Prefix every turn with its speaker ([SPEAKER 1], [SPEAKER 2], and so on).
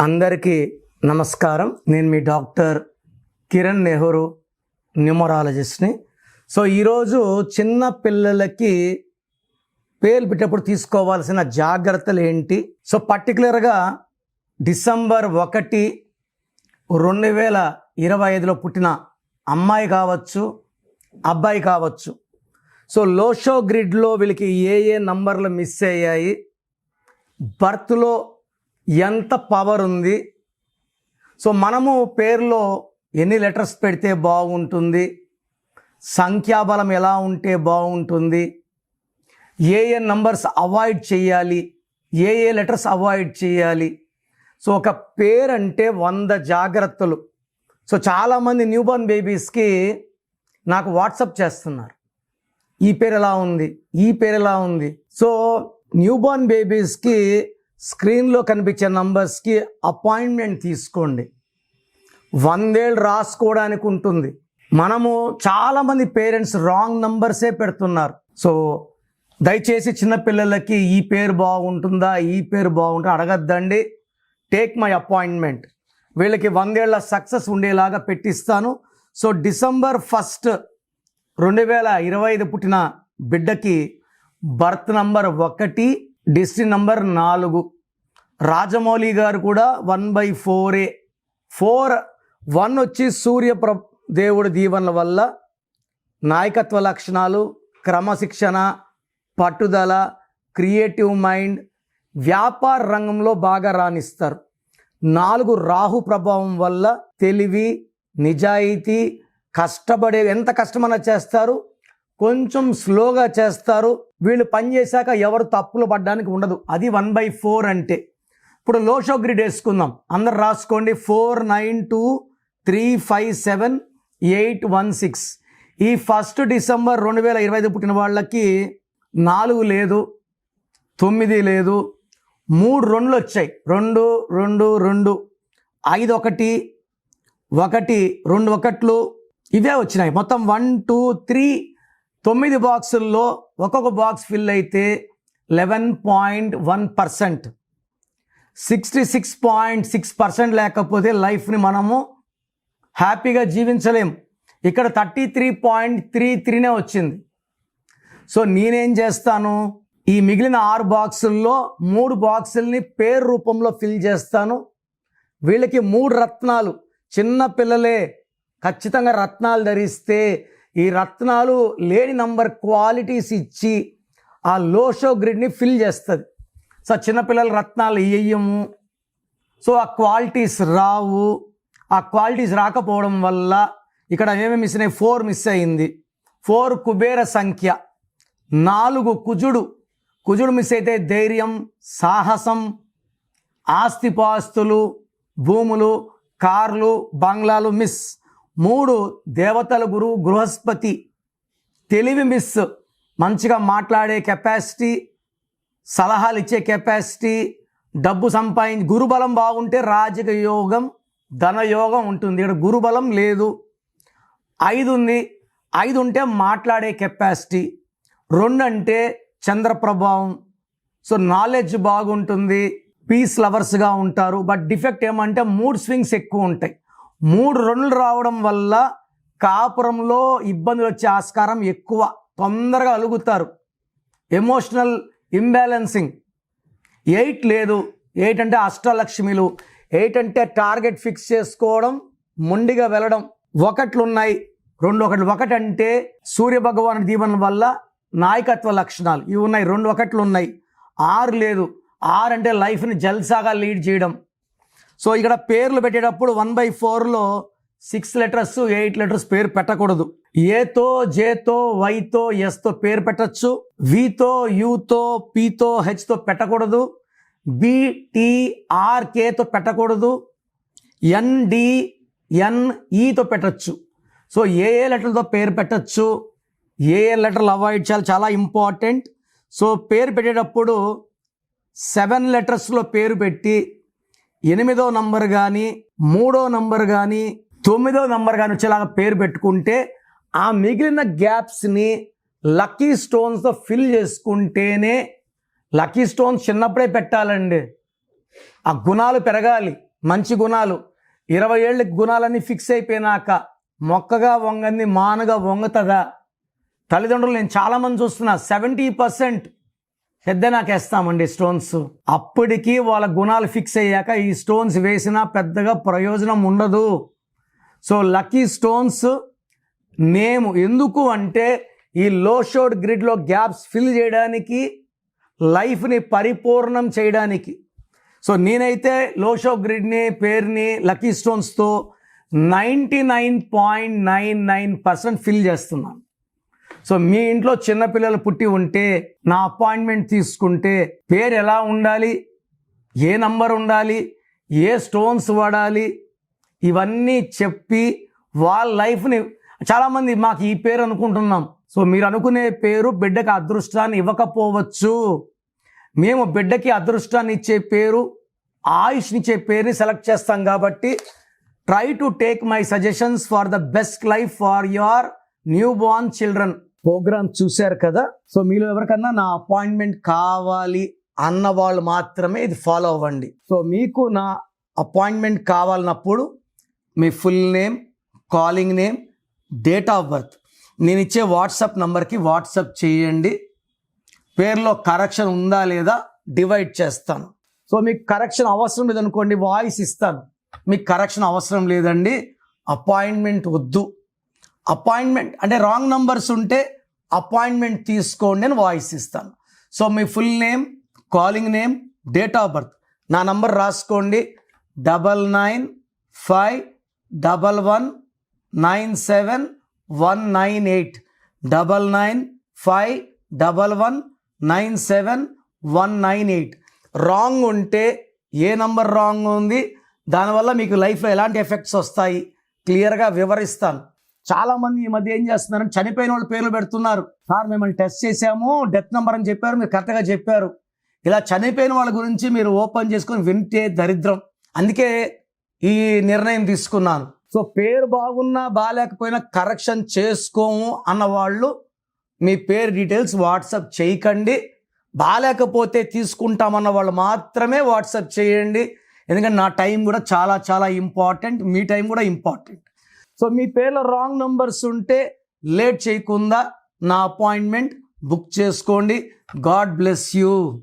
[SPEAKER 1] అందరికీ నమస్కారం. నేను మీ డాక్టర్ కిరణ్ నెహ్రూ న్యూమరాలజిస్ట్ని. సో ఈరోజు చిన్న పిల్లలకి పేర్లు పెట్టేప్పుడు తీసుకోవాల్సిన జాగ్రత్తలు ఏంటి? సో పర్టికులర్గా డిసెంబర్ ఒకటి రెండు వేల ఇరవై ఐదులో పుట్టిన అమ్మాయి కావచ్చు అబ్బాయి కావచ్చు. సో లోషో గ్రిడ్లో వీళ్ళకి ఏ ఏ నంబర్లు మిస్ అయ్యాయి? బర్త్లో ఎంత పవర్ ఉంది. సో మనము పేరులో ఎన్ని లెటర్స్ పెడితే బాగుంటుంది. సంఖ్యాబలం ఎలా ఉంటే బాగుంటుంది. ఏ ఏ నంబర్స్ అవాయిడ్ చేయాలి. ఏ ఏ లెటర్స్ అవాయిడ్ చేయాలి. సో ఒక పేరు అంటే వంద జాగ్రత్తలు. సో చాలామంది న్యూబార్న్ బేబీస్కి నాకు వాట్సప్ చేస్తున్నారు. ఈ పేరు ఎలా ఉంది? ఈ పేరు ఎలా ఉంది? సో న్యూబార్న్ బేబీస్కి స్క్రీన్లో కనిపించే నంబర్స్కి అపాయింట్మెంట్ తీసుకోండి. వందేళ్ళు రాసుకోవడానికి ఉంటుంది. మనము చాలామంది పేరెంట్స్ రాంగ్ నంబర్సే పెడుతున్నారు. సో దయచేసి చిన్నపిల్లలకి ఈ పేరు బాగుంటుందా ఈ పేరు బాగుంటుందా అడగద్దండి. టేక్ మై అపాయింట్మెంట్ వీళ్ళకి వందేళ్ళ సక్సెస్ ఉండేలాగా పెట్టిస్తాను. సో డిసెంబర్ ఫస్ట్ రెండు వేల ఇరవై ఐదు పుట్టిన బిడ్డకి బర్త్ నంబర్ ఒకటి డిస్ట్రిక్ట్ నంబర్ నాలుగు. రాజమౌళి గారు కూడా వన్ బై ఫోరే. ఫోర్ వన్ వచ్చి సూర్య ప్ర దేవుడి దీవెనల వల్ల నాయకత్వ లక్షణాలు క్రమశిక్షణ పట్టుదల క్రియేటివ్ మైండ్ వ్యాపార రంగంలో బాగా రాణిస్తారు. నాలుగు రాహు ప్రభావం వల్ల తెలివి నిజాయితీ కష్టపడే ఎంత కష్టమన్నా చేస్తారు కొంచెం స్లోగా చేస్తారు వీళ్ళు పని చేశాక ఎవరు తప్పులు పడడానికి ఉండదు. అది వన్ బై ఫోర్ అంటే. ఇప్పుడు లోషో గ్రిడ్ వేసుకుందాం. అందరు రాసుకోండి. Four nine two three five seven eight one six. ఈ ఫస్ట్ డిసెంబర్ రెండు వేల ఇరవై ఐదు పుట్టిన వాళ్ళకి నాలుగు లేదు తొమ్మిది లేదు మూడు రెండులు వచ్చాయి. రెండు రెండు రెండు ఐదు ఒకటి ఒకటి రెండు ఒకట్లు ఇవే వచ్చినాయి. మొత్తం వన్ టూ త్రీ తొమ్మిది బాక్సుల్లో ఒక్కొక్క బాక్స్ ఫిల్ అయితే eleven point one percent. Sixty six point six percent లేకపోతే లైఫ్ని మనము హ్యాపీగా జీవించలేం. ఇక్కడ థర్టీ త్రీ పాయింట్ త్రీ త్రీనే వచ్చింది. సో నేనేం చేస్తాను? ఈ మిగిలిన ఆరు బాక్సుల్లో మూడు బాక్సుల్ని పేరు రూపంలో ఫిల్ చేస్తాను. వీళ్ళకి మూడు రత్నాలు. చిన్న పిల్లలే ఖచ్చితంగా రత్నాలు ధరిస్తే ఈ రత్నాలు లేని నంబర్ క్వాలిటీస్ ఇచ్చి ఆ లోషో గ్రిడ్ని ఫిల్ చేస్తుంది. సో చిన్నపిల్లల రత్నాలు వేయము సో ఆ క్వాలిటీస్ రావు. ఆ క్వాలిటీస్ రాకపోవడం వల్ల ఇక్కడ ఏమేమి మిస్ అయినాయి? ఫోర్ మిస్ అయింది. ఫోర్ కుబేర సంఖ్య. నాలుగు కుజుడు. కుజుడు మిస్ అయితే ధైర్యం సాహసం ఆస్తిపాస్తులు భూములు కార్లు బంగ్లాలు మిస్. మూడు దేవతల గురువు బృహస్పతి తెలివి మిస్. మంచిగా మాట్లాడే కెపాసిటీ సలహాలు ఇచ్చే కెపాసిటీ డబ్బు సంపాదించి గురుబలం బాగుంటే రాజక యోగం ధనయోగం ఉంటుంది. ఇక్కడ గురుబలం లేదు. ఐదు ఉంది. ఐదు ఉంటే మాట్లాడే కెపాసిటీ రెండు అంటే చంద్రప్రభావం సో నాలెడ్జ్ బాగుంటుంది. పీస్ లవర్స్గా ఉంటారు. బట్ డిఫెక్ట్ ఏమంటే మూడ్ స్వింగ్స్ ఎక్కువ ఉంటాయి. మూడు రెండు రావడం వల్ల కాపురంలో ఇబ్బందులు వచ్చే ఆస్కారం ఎక్కువ. తొందరగా అలుగుతారు. ఎమోషనల్ ఇంబ్యాలెన్సింగ్ ఎయిట్ లేదు. ఎయిట్ అంటే అష్టలక్ష్మిలు. ఎయిట్ అంటే టార్గెట్ ఫిక్స్ చేసుకోవడం మొండిగా వెళ్ళడం. ఒకట్లు ఉన్నాయి రెండు ఒకటి అంటే సూర్య భగవాన్ దీవెన వల్ల నాయకత్వ లక్షణాలు. ఇవి ఉన్నాయి. రెండు ఒకట్లు ఉన్నాయి ఆరు లేదు. ఆరు అంటే లైఫ్ని జల్సాగా లీడ్ చేయడం. సో ఇక్కడ పేర్లు పెట్టేటప్పుడు వన్ బై ఫోర్లో సిక్స్ లెటర్స్ ఎయిట్ లెటర్స్ పేరు పెట్టకూడదు. ఏతో జేతో వైతో ఎస్తో పేరు పెట్టచ్చు. వితో యూతో పీతో హెచ్తో పెట్టకూడదు. బిటిఆర్కేతో పెట్టకూడదు. ఎన్డిఎన్ఈతో పెట్టచ్చు. సో ఏ ఏ లెటర్లతో పేరు పెట్టచ్చు? ఏ ఏ లెటర్లు అవాయిడ్ చేయాలి? చాలా ఇంపార్టెంట్. సో పేరు పెట్టేటప్పుడు సెవెన్ లెటర్స్లో పేరు పెట్టి ఎనిమిదో నంబర్ కానీ మూడో నంబర్ కానీ తొమ్మిదో నంబర్ కానీ వచ్చేలాగా పేరు పెట్టుకుంటే ఆ మిగిలిన గ్యాప్స్ని లక్కీ స్టోన్స్తో ఫిల్ చేసుకుంటేనే లక్కీ స్టోన్స్ చిన్నప్పుడే పెట్టాలండి. ఆ గుణాలు పెరగాలి. మంచి గుణాలు. ఇరవై ఏళ్ళకి గుణాలన్నీ ఫిక్స్ అయిపోయినాక మొక్కగా వంగంది మానగా వంగుతుందా? తల్లిదండ్రులు నేను చాలామంది చూస్తున్నా సెవెంటీ పర్సెంట్ పెద్ద నాకు వేస్తామండి స్టోన్స్. అప్పటికి వాళ్ళ గుణాలు ఫిక్స్ అయ్యాక ఈ స్టోన్స్ వేసినా పెద్దగా ప్రయోజనం ఉండదు. సో లక్కీ స్టోన్స్ నేము ఎందుకు అంటే ఈ లో షోడ్ గ్రిడ్లో గ్యాప్స్ ఫిల్ చేయడానికి లైఫ్ని పరిపూర్ణం చేయడానికి. సో నేనైతే లో షో గ్రిడ్ని పేరుని లక్కీ స్టోన్స్తో ninety nine point nine nine percent fill చేస్తున్నాను. సో మీ ఇంట్లో చిన్నపిల్లలు పుట్టి ఉంటే నా అపాయింట్మెంట్ తీసుకుంటే పేరు ఎలా ఉండాలి? ఏ నంబర్ ఉండాలి? ఏ స్టోన్స్ వాడాలి? ఇవన్నీ చెప్పి వాళ్ళ లైఫ్ని చాలామంది మాకు ఈ పేరు అనుకుంటున్నాం. సో మీరు అనుకునే పేరు బిడ్డకి అదృష్టాన్ని ఇవ్వకపోవచ్చు. మేము బిడ్డకి అదృష్టాన్ని ఇచ్చే పేరు ఆయుష్నిచ్చే పేరుని సెలెక్ట్ చేస్తాం కాబట్టి try to take my suggestions for the best life for your new born children. Program చూశారు కదా? సో మీలో ఎవరికన్నా నా అపాయింట్మెంట్ కావాలి అన్న వాళ్ళు మాత్రమే ఇది ఫాలో అవ్వండి. సో మీకు నా అపాయింట్మెంట్ కావాలన్నప్పుడు మీ full name calling name date of birth. నేను ఇచ్చే వాట్సాప్ నంబర్కి వాట్సాప్ చేయండి. పేరులో కరెక్షన్ ఉందా లేదా డివైడ్ చేస్తాను. సో మీకు కరెక్షన్ అవసరం లేదనుకోండి వాయిస్ ఇస్తాను. మీకు కరెక్షన్ అవసరం లేదండి అపాయింట్మెంట్ వద్దు. అపాయింట్మెంట్ అంటే రాంగ్ నంబర్స్ ఉంటే అపాయింట్మెంట్ తీసుకోండి అని వాయిస్ ఇస్తాను. So me full name calling name date of birth. నా నంబర్ రాసుకోండి double nine five double one nine seven one nine eight double nine five double one nine seven one nine eight. Wrong ఉంటే ఏ number wrong ఉంది? దానివల్ల మీకు లైఫ్లో ఎలాంటి effects వస్తాయి? క్లియర్గా వివరిస్తాను. చాలామంది ఈ మధ్య ఏం చేస్తున్నారంటే చనిపోయిన వాళ్ళు పేర్లు పెడుతున్నారు. సార్ మిమ్మల్ని టెస్ట్ చేశాము డెత్ నెంబర్ అని చెప్పారు మీరు కరెక్ట్గా చెప్పారు. ఇలా చనిపోయిన వాళ్ళ గురించి మీరు ఓపెన్ చేసుకొని వింటే దరిద్రం. అందుకే ఈ నిర్ణయం తీసుకున్నాను. సో పేరు బాగున్నా బాగాలేకపోయినా కరెక్షన్ చేసుకోము అన్న వాళ్ళు మీ పేరు డీటెయిల్స్ వాట్సాప్ చేయకండి. బాగాలేకపోతే తీసుకుంటామన్న వాళ్ళు మాత్రమే వాట్సాప్ చేయండి. ఎందుకంటే నా టైం కూడా చాలా చాలా ఇంపార్టెంట్. మీ టైం కూడా ఇంపార్టెంట్. సో మీ పేర్లో రాంగ్ నంబర్స్ ఉంటే లేట్ చేయకుండా నా అపాయింట్మెంట్ బుక్ చేసుకోండి. God bless you.